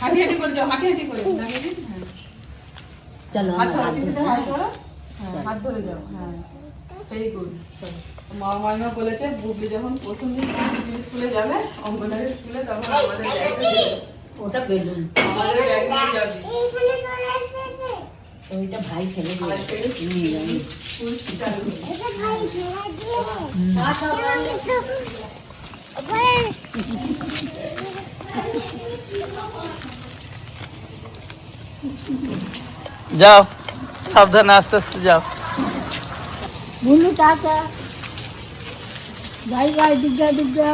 হাঁটি হাঁটি করে যাও হাঁটি হাঁটি করে। হ্যাঁ। চলো হাত ধরো পিছনে হাত ধরো। হ্যাঁ হাত ধরে যাও। হ্যাঁ ভেরি গুড মা মাইমা বলেছে বুবলি যখন প্রথম দিন বিজলি স্কুলে যাবে অঙ্গনারী স্কুলে তখন আমাদের দিয়ে। ওটা বেলুন। আমাদের ব্যাগ নিয়ে যাবি। ওইটা ভাই ফেলে আজ যাও, সাবধানে আস্তে আস্তে যাও। বুলু টাটা বাই বাই দিগা দিগা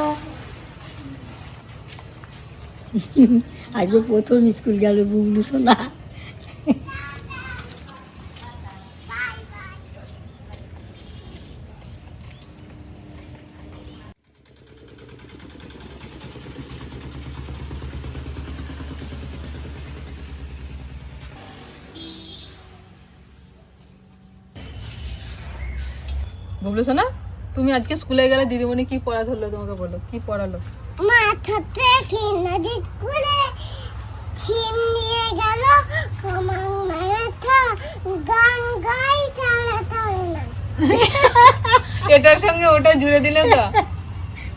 আজকে প্রথম স্কুল গেল বুবলু সোনা। বুবলু সোনা তুমি আজকে স্কুলে গেলে দিদিমণি কি পড়া ধরলো তোমাকে বলো? কি পড়ালো? মাথাতে নদী স্কুলে ছিম নিয়ে গেল কমাং মারাঠা গান গাই তারা তারা না। এটার সঙ্গে ওটা জুড়ে দিলে তো।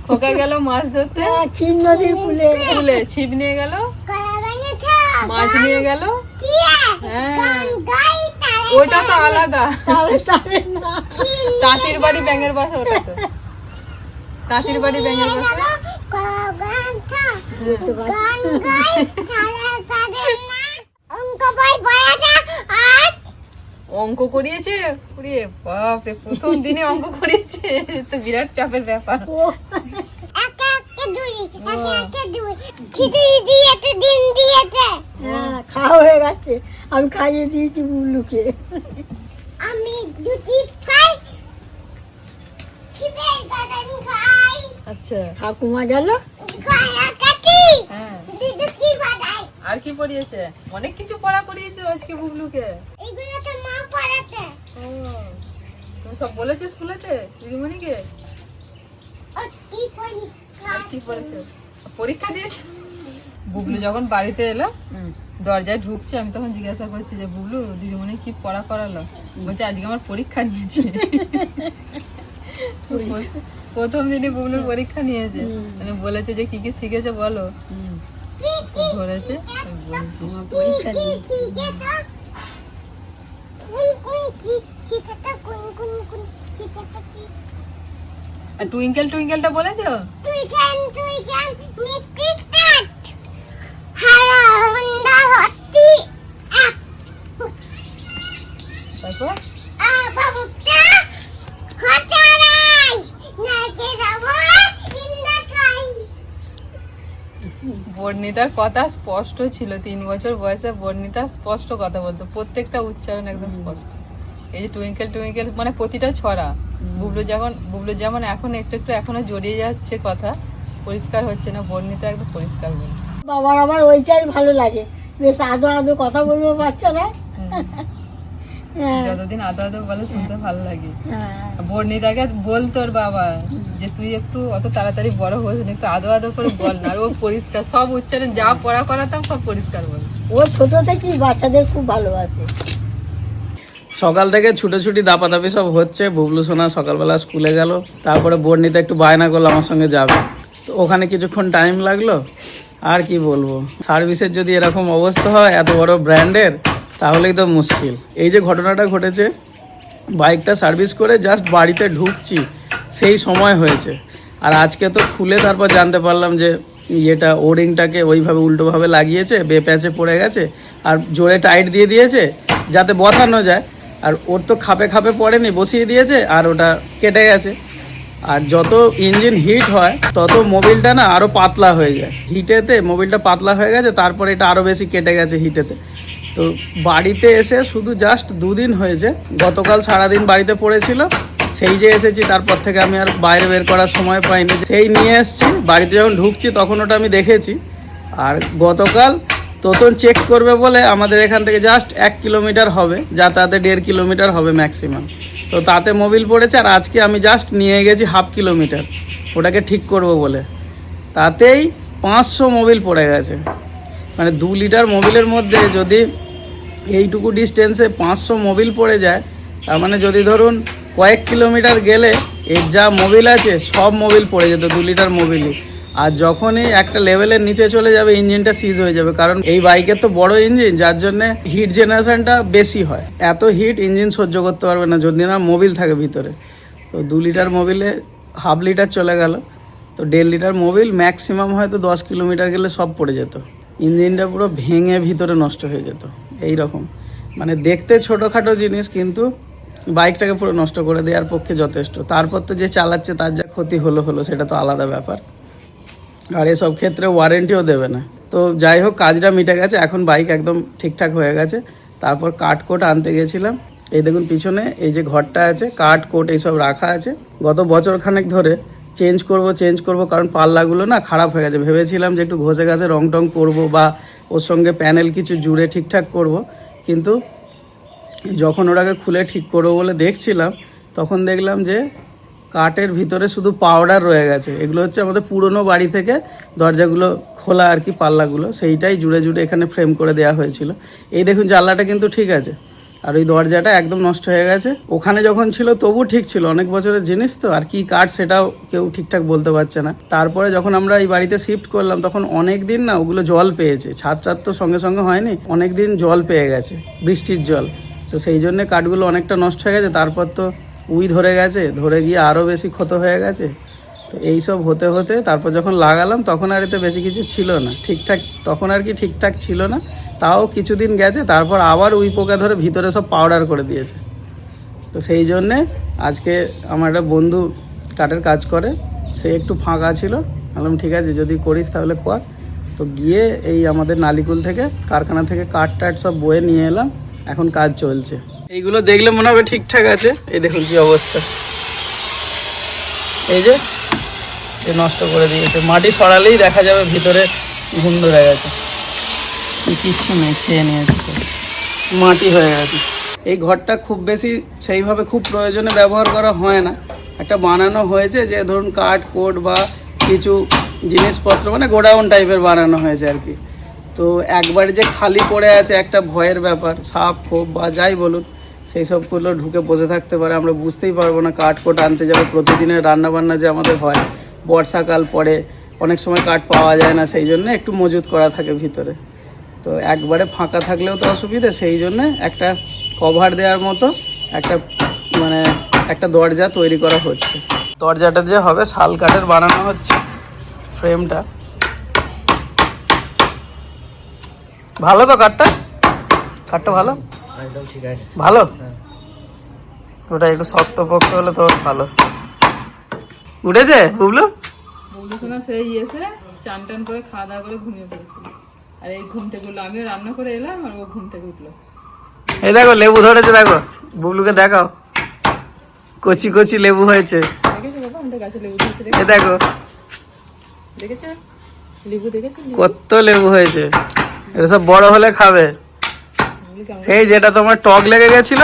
খোকা গেল মাছ ধরতে। চিন নদীর ফুলে। স্কুলে ছিপ নিয়ে গেল। মাছ নিয়ে গেল। হ্যাঁ। ওটা তো আলাদা। তাঁতির বাড়ি ব্যাঙের বাসা, ওটা তো। তাঁতির বাড়ি ব্যাঙের অঙ্ক করিয়েছে? করিয়ে বাপরে, প্রথম দিনে অঙ্ক করিয়েছে। তো বিরাট চাপের ব্যাপার। ডিম দিয়েছে। হ্যাঁ খাওয়া হয়ে গেছে। আমি খাইয়ে দিয়েছি বুবলুকে আমি দুটি খাই। খাই। আচ্ছা ঠাকুমা গেল? হ্যাঁ। আর কি পড়িয়েছে? অনেক কিছু পড়া করিয়েছে আজকে বুবলুকে এগুলো তো মা পড়াছে ও, তুমি সব বলেছ স্কুলেতে দিদিমণিকে? ও কি পড়ি আর কি পড়েছো? পরীক্ষা দিয়েছে। বুবলু যখন বাড়িতে এলো দরজায় ঢুকছে আমি তখন জিজ্ঞাসা করছি যে বুবলু দিদিমণি কি পড়া করালো বলছে আজকে আমার পরীক্ষা নিয়েছে। প্রথম দিনই বুবলুর পরীক্ষা নিয়েছে। মানে বলেছে যে কি কি শিখেছে বলো? ধরেছে বলছি। পরীক্ষা কি নিয়ে ঠিক আছে কোন কোন কি ঠিক আছে কোন কোন কোন ঠিক আছে কি আর টুইঙ্কেল টুইঙ্কেলটা বলেছ তুই কেন তুই কেন নিত্যি স্টার্ট হারা হন্ডা হত্তি আপ বর্ণিতার কথা স্পষ্ট ছিল। তিন বছর বয়সে বর্ণিতা স্পষ্ট কথা বলতো। প্রত্যেকটা উচ্চারণ একদম স্পষ্ট। এই যে টুইঙ্কেল টুইঙ্কেল মানে প্রতিটা ছড়া। বুবলু যখন বুবলু যেমন এখন একটু একটু এখনও জড়িয়ে যাচ্ছে কথা পরিষ্কার হচ্ছে না। বর্ণিতা একদম পরিষ্কার বলে বাবার আমার ওইটাই ভালো লাগে। বেশ আদো আদো কথা বলব বাচ্চারা। যতদিন আদো আদো বলে শুনতে ভালো লাগে। হ্যাঁ। বর্ণিতাকে বল তোর বাবা যে তুই একটু অত তাড়াতাড়ি বড় হয়েছ না একটু আদো আদো করে বল না আর ও পরিষ্কার সব উচ্চারণ যা পড়া করাতাম সব পরিষ্কার বল। ও ছোট থেকেই বাচ্চাদের খুব ভালোবাসে। সকাল থেকে ছুটোছুটি দাপাদাপি সব হচ্ছে। বুবলু সোনা সকালবেলা স্কুলে গেল। তারপরে বর্ণিতা একটু বায়না করল আমার সঙ্গে যাবে। তো ওখানে কিছুক্ষণ টাইম লাগল। আর কি বলব? সার্ভিসের যদি এরকম অবস্থা হয় এত বড় ব্র্যান্ডের তাহলেই তো মুশকিল। এই যে ঘটনাটা ঘটেছে, বাইকটা সার্ভিস করে জাস্ট বাড়িতে ঢুকছি, সেই সময় হয়েছে। আর আজকে তো খুলে তারপর জানতে পারলাম যে ইয়েটা ওরিংটাকে ওইভাবে উল্টোভাবে লাগিয়েছে, বেপ্যাচে পড়ে গেছে, আর জোরে টাইট দিয়ে দিয়েছে, যাতে বসানো যায়। আর ওর তো খাপে খাপে পড়েনি, বসিয়ে দিয়েছে, আর ওটা কেটে গেছে। আর যত ইঞ্জিন হিট হয়, তত মোবিলটা না আরও পাতলা হয়ে যায়। হিটেতে মোবিলটা পাতলা হয়ে গেছে, তারপরে এটা আরও বেশি কেটে গেছে হিটেতে। তো বাড়িতে এসে শুধু জাস্ট দুদিন হয়েছে। গতকাল সারাদিন বাড়িতে পড়েছিল। সেই যে এসেছি, তারপর থেকে আমি আর বাইরে বের করার সময় পাইনি। সেই নিয়ে এসেছি, বাড়িতে যখন ঢুকছি তখন ওটা আমি দেখেছি। আর গতকাল তোতন চেক করবে বলে আমাদের এখান থেকে জাস্ট এক কিলোমিটার হবে, যাতায়াতে দেড় কিলোমিটার হবে ম্যাক্সিমাম তো তাতে মোবিল পড়েছে আর আজকে আমি জাস্ট নিয়ে গেছি হাফ কিলোমিটার ওটাকে ঠিক করব বলে। তাতেই পাঁচশো মোবিল পড়ে গেছে। মানে দু লিটার মোবিলের মধ্যে যদি এইটুকু ডিস্টেন্সে পাঁচশো মোবিল পড়ে যায়। তার মানে যদি ধরুন কয়েক কিলোমিটার গেলে এর যা মোবিল আছে, সব মোবিল পড়ে যেত দু লিটার মোবিলই আর যখনই একটা লেভেলের নিচে চলে যাবে ইঞ্জিনটা সিজ হয়ে যাবে। কারণ এই বাইকের তো বড় ইঞ্জিন যার জন্য হিট জেনারেশনটা বেশি হয়। এত হিট ইঞ্জিন সহ্য করতে পারবে না, যদি না মোবিল থাকে ভিতরে। তো দু লিটার মোবিলে হাফ লিটার চলে গেল। তো দেড় লিটার মোবিল ম্যাক্সিমাম হয়তো দশ কিলোমিটার গেলে সব পড়ে যেত। ইঞ্জিনটা পুরো ভেঙে ভিতরে নষ্ট হয়ে যেত। এই রকম মানে দেখতে ছোটোখাটো জিনিস, কিন্তু বাইকটাকে পুরো নষ্ট করে দেওয়ার পক্ষে যথেষ্ট। তারপর তো যে চালাচ্ছে, তার যা ক্ষতি হলো হলো, সেটা তো আলাদা ব্যাপার। আর এসব ক্ষেত্রে ওয়ারেন্টিও দেবে না। তো যাই হোক, কাজটা মিটে গেছে। এখন বাইক একদম ঠিকঠাক হয়ে গেছে। তারপর কাঠ কোট আনতে গেছিলাম। এই দেখুন, পিছনে এই যে ঘরটা আছে কাঠ কোট এইসব রাখা আছে। গত বছর খানেক ধরে চেঞ্জ করব চেঞ্জ করব, কারণ পাল্লাগুলো না খারাপ হয়ে গেছে। ভেবেছিলাম যে একটু ঘষে ঘাসে রং টং করব বা ওর সঙ্গে প্যানেল কিছু জুড়ে ঠিকঠাক করব। কিন্তু যখন ওটাকে খুলে ঠিক করব বলে দেখছিলাম, তখন দেখলাম যে কাঠের ভিতরে শুধু পাউডার রয়ে গেছে। এগুলো হচ্ছে আমাদের পুরনো বাড়ি থেকে দরজাগুলো খোলা আর কি পাল্লাগুলো, সেইটাই জুড়ে জুড়ে এখানে ফ্রেম করে দেওয়া হয়েছিল। এই দেখুন জানলাটা কিন্তু ঠিক আছে। আর ওই দরজাটা একদম নষ্ট হয়ে গেছে। ওখানে যখন ছিল, তবু ঠিক ছিল। অনেক বছরের জিনিস তো, আর কি কাঠ সেটাও কেউ ঠিকঠাক বলতে পারছে না। তারপরে যখন আমরা এই বাড়িতে শিফট করলাম, তখন অনেক দিন না ওগুলো জল পেয়েছে। ছাদ ছাদ তো সঙ্গে সঙ্গে হয়নি, অনেক দিন জল পেয়ে গেছে, বৃষ্টির জল। তো সেই জন্য কাঠগুলো অনেকটা নষ্ট হয়ে গেছে। তারপর তো উই ধরে গেছে, ধরে গিয়ে আরও বেশি ক্ষত হয়ে গেছে। তো এইসব হতে হতে তারপর যখন লাগালাম, তখন আর এতে বেশি কিছু ছিল না। ঠিকঠাক, তখন আর কি ঠিকঠাক ছিল না। তাও কিছুদিন গেছে, তারপর আবার উই পোকা ধরে ভিতরে সব পাউডার করে দিয়েছে। তো সেই জন্যে আজকে আমার একটা বন্ধু কাঠের কাজ করে, সে একটু ফাঁকা ছিল। বললাম, ঠিক আছে, যদি করিস তাহলে কর। তো গিয়ে এই আমাদের নালিকুল থেকে, কারখানা থেকে কাঠ টাট সব বয়ে নিয়ে এলাম। এখন কাজ চলছে। এইগুলো দেখলে মনে হবে ঠিকঠাক আছে। এই দেখুন কি অবস্থা। এই যে এ নষ্ট করে দিয়েছে। মাটি সরালেই দেখা যাবে ভিতরে ঘুম ধরে গেছে। কিচ্ছু নেই খেয়ে নিয়েছে মাটি হয়ে গেছে। এই ঘরটা খুব বেশি সেইভাবে খুব প্রয়োজনে ব্যবহার করা হয় না। একটা বানানো হয়েছে যে ধরুন কাঠ কোট বা কিছু জিনিসপত্র মানে গোডাউন টাইপের বানানো হয়েছে আর কি। তো একবার যে খালি পড়ে আছে একটা ভয়ের ব্যাপার সাপ খোপ বা যাই বলুন সেই সবগুলো ঢুকে বসে থাকতে পারে। আমরা বুঝতেই পারব না কাঠ কোট আনতে যাব প্রতিদিনের রান্না বান্না যে আমাদের হয়। বর্ষাকাল পরে অনেক সময় কাঠ পাওয়া যায় না সেই জন্য একটু মজুত করা থাকে ভিতরে। তো একবারে ফাঁকা থাকলেও তো অসুবিধে সেই জন্য একটা কভার দেওয়ার মতো একটা মানে একটা দরজা তৈরি করা হচ্ছে। দরজাটা যে হবে শাল কাঠের বানানো হচ্ছে ফ্রেমটা। ভালো তো কাঠটা? কাঠটা ভালো? ভালো? ওটা একটু শক্ত পক্ত হলে তো ভালো। উঠেছে বুবলু? বৌদি শোনা সেই এসে চান টান করে খাওয়া দাওয়া করে ঘুমিয়ে পড়েছিল আর এই ঘুম থেকে উঠল আমিও রান্না করে এলাম আর ও ঘুম থেকে উঠল। এই দেখো লেবু ধরেছে দেখো। বুবলুকে দেখাও। কচি কচি লেবু হয়েছে। এ দেখো। দেখেছ? লেবু দেখেছ? কত লেবু হয়েছে। এটা সব বড় হলে খাবে। সেই যেটা তোমার টক লেগে গেছিল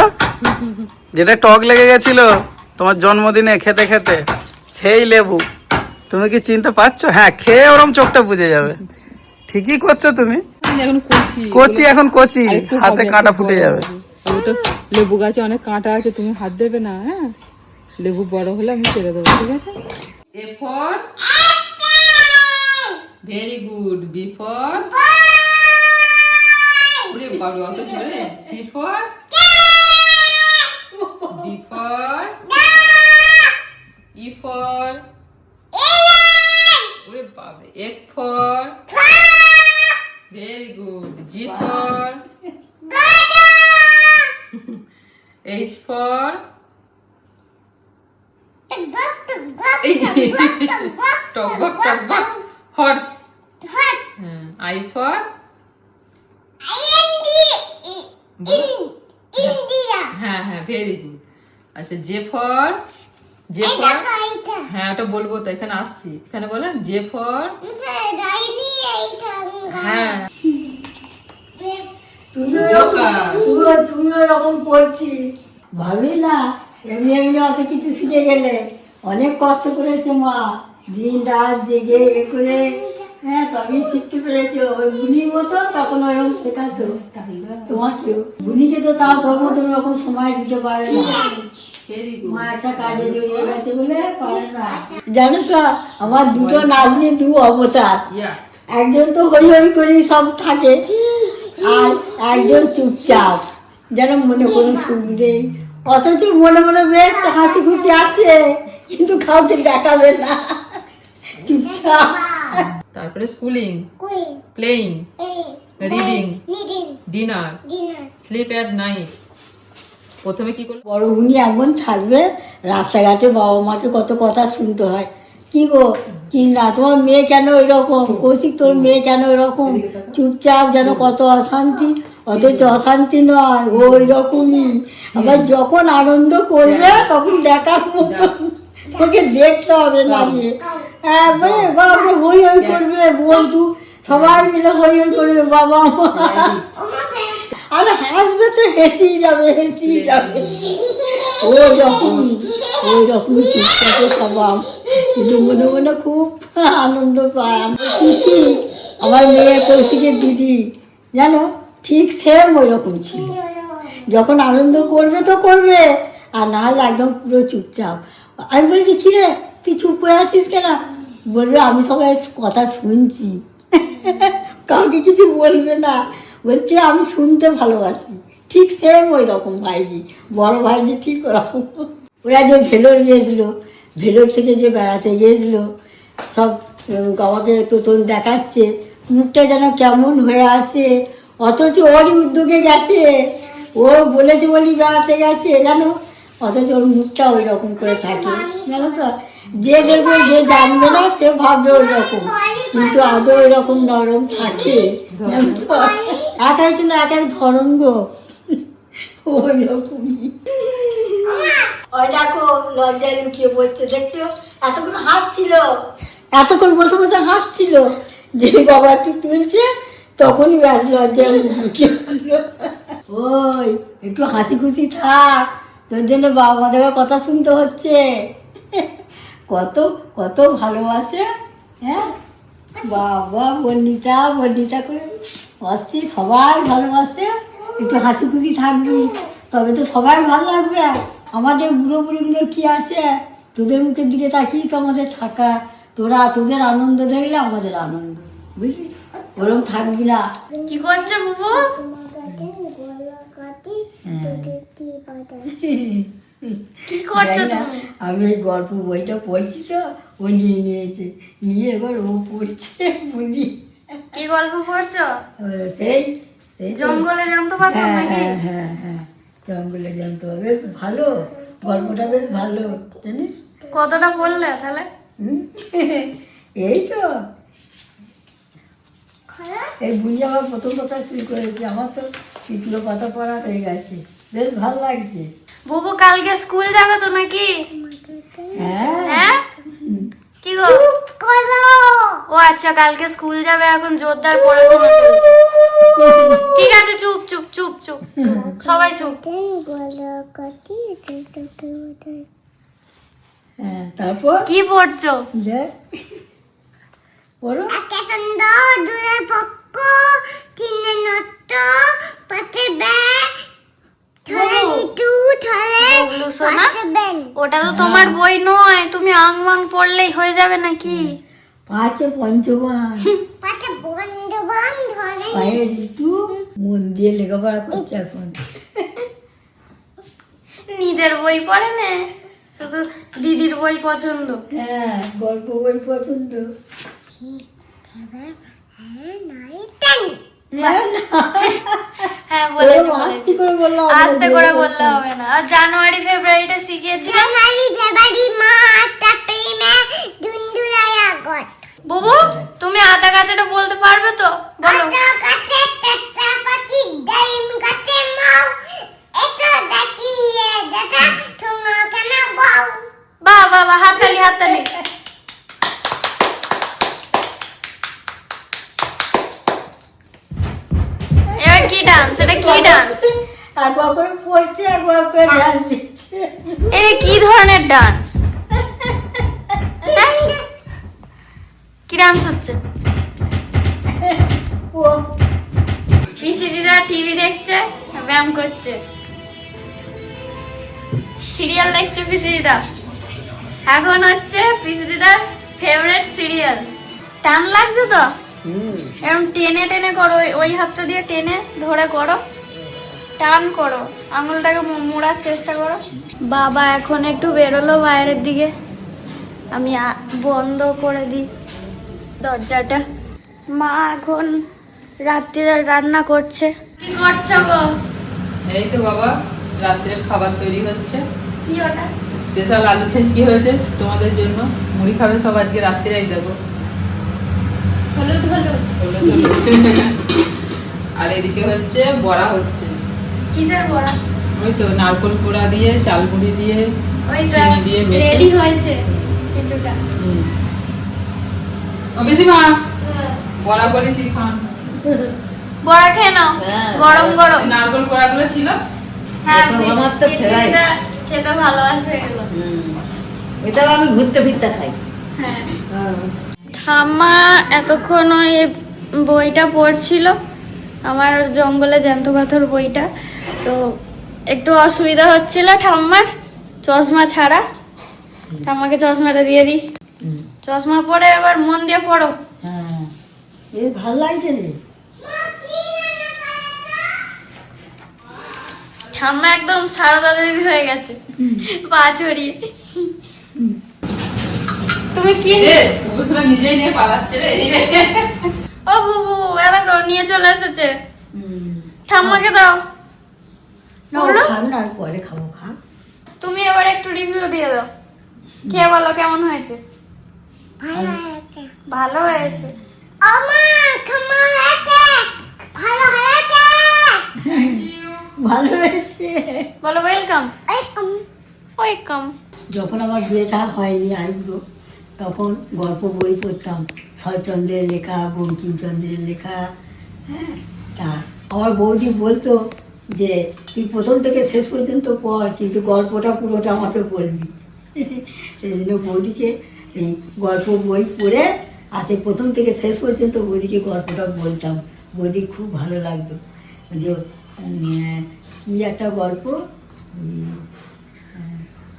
যেটা টক লেগে গেছিল তোমার জন্মদিনে খেতে খেতে। সেই লেবু। তুমি কি চিনতে পারছ? হ্যাঁ খেয়ে ওরম চোখটা বুঝে যাবে। ঠিকই করছ তুমি। এখন কচি। কচি এখন কচি। একটু হাতে কাঁটা ফুটে যাবে। তো লেবু গাছে অনেক কাঁটা আছে তুমি হাত দেবে না হ্যাঁ? লেবু বড় হলে আমি ছেড়ে দেবো ঠিক আছে? A for very good B for ওরে বাবা অত ধরে C for D for E for ওরে বাবা F for very good G for for? টগবগ টগবগ horse হ্যাঁ I for? হ্যাঁ হ্যাঁ ভেরি গুড আচ্ছা জে ফর জে ফর হ্যাঁ ওটা বলব তো এখানে আসছি। এখানে বলেন যে ফর হ্যাঁ। তুইও জোকার। তুইও তুইও এরকম পড়ছিস ভাবি না এমনি এমনি অত কিছু শিখে গেলে অনেক কষ্ট করেছে মা। দিন রাত জেগে এ করে হ্যাঁ তবে শিখতে পেরেছ। ওই বুনির মতো তখন ওরকম শেখাতো। তোমাকেও। বুনিকে তো তাও তোর মতন রকম সময় দিতে পারে না। মা একটা কাজে জড়িয়ে গেছে বলে পারে না। জানো তো, আমার দুটো নাতনি, দু অবতার। একজন তো হই হই করে সব থাকে, আর একজন চুপচাপ, যেন মনে কোনো সুখ নেই। অথচ মনে মনে বেশ হাসি খুশি আছে, কিন্তু কাউকে দেখাবে না। চুপচাপ। তারপরে schooling. Playing reading dinner sleep at night প্রথমে কি করল? বড় উনি এমন থাকবে রাস্তাঘাটে বাবা মাকে কত কথা শুনতে হয়। কি গো কি না তোমার মেয়ে কেন এরকম কৌশিক তোর মেয়ে কেন এরকম চুপচাপ যেন কত অশান্তি অথচ অশান্তি নয় ওই রকমই আবার যখন আনন্দ করবে তখন দেখার মতন তোকে দেখতে হবে দাঁড়িয়ে হ্যাঁ বলে বাবা হই হই করবে, বন্ধু। সবাই মিলে হই হই করবে, বাবা। আর হাসবে তো হেসেই যাবে হেসেই যাবে। ওই রকমই ওই রকমই চুপচাপে স্বভাব কিন্তু মনে মনে খুব আনন্দ পায়। আমার খুশি। আমার মেয়ে কৌশিকের দিদি, জানো, ঠিক সেম ওই রকম ছিল। যখন আনন্দ করবে তো করবে, আর না হলে একদম পুরো চুপচাপ। আমি বলছি কি রে, তুই চুপ করে আছিস কেন? বলবে, আমি সবাই কথা শুনছি। কাউকে কিছু বলবে না। বলছে, আমি শুনতে ভালোবাসি। ঠিক সেম ওই রকম ভাইজি। বড় ভাইজি ঠিক ওরকম। ওরা যে ভেলোর গিয়েছিল ভেলোর থেকে যে বেড়াতে গিয়েছিল সব আমাকে তোতন দেখাচ্ছে, মুখটা যেন কেমন হয়ে আছে, অথচ ওরই উদ্যোগে গেছে। ও বলেছে বলি বেড়াতে গেছে, জানো? অথচ ওর মুখটা ওই রকম করে থাকে। জানো তো? যে দেখবে যে জানবে না, সে ভাববে ওই রকম কিন্তু আদৌ ওই রকম নরম থাকে? একাই ছিল একাই ধরন গো। ওই রকমই ওই দেখো, লজ্জায় লুকিয়ে পড়ছে, দেখছ? এতক্ষণ হাসছিল। এতক্ষণ বসে বসে হাসছিল। যে বাবা একটু তুলছে, তখনই ব্যাস লজ্জায় লুকিয়ে ওই, একটু হাসি খুশি থাক। তোর জন্য বাবা মাদের কথা শুনতে হচ্ছে। কত কত ভালোবাসে হ্যাঁ? বাবা বর্ণিতা বর্ণিতা করে অস্থির সবাই ভালোবাসে। একটু হাসি খুশি থাকবি, তবে তো সবাই ভালো লাগবে। আমাদের বুড়ো বুড়িগুলো কী আছে? তোদের মুখের দিকে তাকিয়ে তো আমাদের থাকা। তোরা তোদের আনন্দ দেখলে আমাদের আনন্দ, বুঝলি? ওরম থাকবি না। কি করছ বুবু? কি করছ তুমি? আমি এই গল্প বইটা পড়ছি তো ও নিয়ে নিয়েছে। নিয়ে এবার ও পড়ছে বুঝলি কি গল্প পড়ছো? সেই জঙ্গলে জানতো পারছ হ্যাঁ নাকি? হ্যাঁ হ্যাঁ হ্যাঁ জঙ্গলে জানতো বেশ ভালো গল্পটা বেশ ভালো জানিস? কতটা পড়লে তাহলে? এই তো। এই বুঝি আমার প্রথম কথা শুরু করেছি আমার তো তৃতীয় কথা পড়া হয়ে গেছে। বেশ ভালো লাগছে। বুবু কালকে স্কুল যাবে তো নাকি? হ্যাঁ। হ্যাঁ? কি গো? ও আচ্ছা কালকে স্কুল যাবে এখন জোরদার পড়াশোনা ঠিক আছে চুপ চুপ চুপ চুপ সবাই চুপ। হ্যাঁ তারপর? কি পড়ছো? পড়ো। সুন্দর দূরের পক্ষ তিনে নট সোনা পাতে ওটা তো তোমার বই নয় তুমি আং বাং পড়লেই হয়ে যাবে নাকি? পাঁচে পঞ্চমান ধরে পায়ে ঋতু মন দিয়ে লেখাপড়া করছে এখন। নিজের বই পড়ে নে শুধু দিদির বই পছন্দ। হ্যাঁ গল্প বই পছন্দ। হ্যাঁ নাই টেন হ্যাঁ, না, বলেছি ওরম বলেছি। আস্তে করে বললাম আমরা আস্তে জোরে করে বলতাম। বললে হবে না। আর জানুয়ারি ফেব্রুয়ারিতে শিখিয়েছি। January February March April May June July August. Bubu তুমি আদা গাছটা বলতে পারবে তো? বলো। বাহ বাহ হাততালি হাততালি। ডান্স এটা কি ডান্স ধরনের ডান্স হ্যাঁ? কি ডান্স হচ্ছে? টিভি দেখছে ব্যায়াম করছে। সিরিয়াল দেখছে পিসি দিদা এখন হচ্ছে পিসি দিদার ফেভারিট সিরিয়াল টান লাগছে তো? এরকম টেনে টেনে করো ওই- ওই হাতটা দিয়ে টেনে ধরে করো। টান করো। আঙুলটাকে মোড়ার চেষ্টা করো। বাবা এখন একটু বেরোলো বাইরের দিকে। আমি বন্ধ করে দিই দরজাটা। মা এখন রাত্রিরে রান্না করছে। কি করছ গো? এই তো বাবা রাত্রের খাবার তৈরি হচ্ছে। কি ওটা? স্পেশাল আলু ছেঁচকি হয়েছে তোমাদের জন্য। মুড়ি খাবে সব আজকে রাত্রিরেই দেবো। হলুদ হলুদ আর এদিকে হচ্ছে বড়া হচ্ছে। কিসের বড়া? ওই তো নারকল পোড়া দিয়ে চাল মুড়ি দিয়ে চিনি দিয়ে রেডি হয়েছে কিছুটা। ও বেশি মা বড়া করেছি খান বড়া খেয়ে নাও হ্যাঁ। গরম গরম। নারকল পোড়াগুলো ছিল? হ্যাঁ এখন আমার তো খেতে ভালোবাসে এগুলো। এটাও আমি ঘুরতে ফিরতে খাই। হ্যাঁ। ঠাম্মা এতক্ষণ ওই বইটা পড়ছিল আমার জঙ্গলে জ্যান্ত পাথর বইটা। তো একটু অসুবিধা হচ্ছিল ঠাম্মার চশমা ছাড়া। ঠাম্মাকে চশমাটা দিয়ে দিই। চশমা পরে এবার মন দিয়ে পড়ো। হ্যাঁ। ভালো লাগছে রে। ঠাম্মা একদম সারদা দেবী হয়ে গেছে। পা ছড়িয়ে তুমি কি নিজেই নিয়ে পালাচ্ছে রে। ও বুবু এরকম নিয়ে চলে এসেছে। ঠাম্মাকে দাও। পরে খাব খা। তুমি এবার একটু রিভিউ দিয়ে দাও। খেয়ে বলো কেমন হয়েছে? ভালো। হয়েছে। আমা খামা হয়েছে ভালো হয়েছে। বলো ওয়েলকাম ওয়েলকাম যখন আমার বিয়েটা হয়নি আইগুলো তখন গল্প বই পড়তাম। শরৎচন্দ্রের লেখা বঙ্কিমচন্দ্রের লেখা হ্যাঁ? তা আমার বৌদি বলতো যে তুই প্রথম থেকে শেষ পর্যন্ত পড় কিন্তু গল্পটা পুরোটা আমাকে বলবি। সেই জন্য বৌদিকে এই গল্প বই পড়ে আর সেই প্রথম থেকে শেষ পর্যন্ত বৌদিকে গল্পটা বলতাম। বৌদি খুব ভালো লাগতো। যে কী একটা গল্প? উম,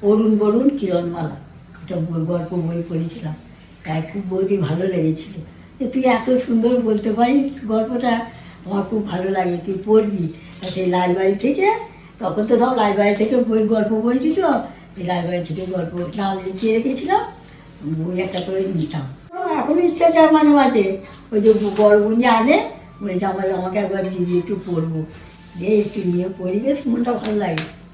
অরুণ বরুণ কিরণমালা। একটা গল্প বই পড়েছিলাম। তাই খুব বৌদি ভালো লেগেছিল। যে তুই এত সুন্দর বলতে পারিস, গল্পটা আমার খুব ভালো লাগে, তুই পড়বি। সেই লাইব্রেরি থেকে, তখন তো সব লাইব্রেরি থেকে বই, গল্প বই দিত। এই লাইব্রেরি থেকে গল্প নাম লিখিয়ে রেখেছিলাম, বই একটা করে নিতাম। এখনও ইচ্ছা যায় মাঝে মাঝে ওই যে বড় বুনি আনে, বলে জামাই, আমাকে একবার দিদি একটু পড়ব। দিয়ে একটু নিয়ে পড়ি, বেশ মনটা ভালো লাগে।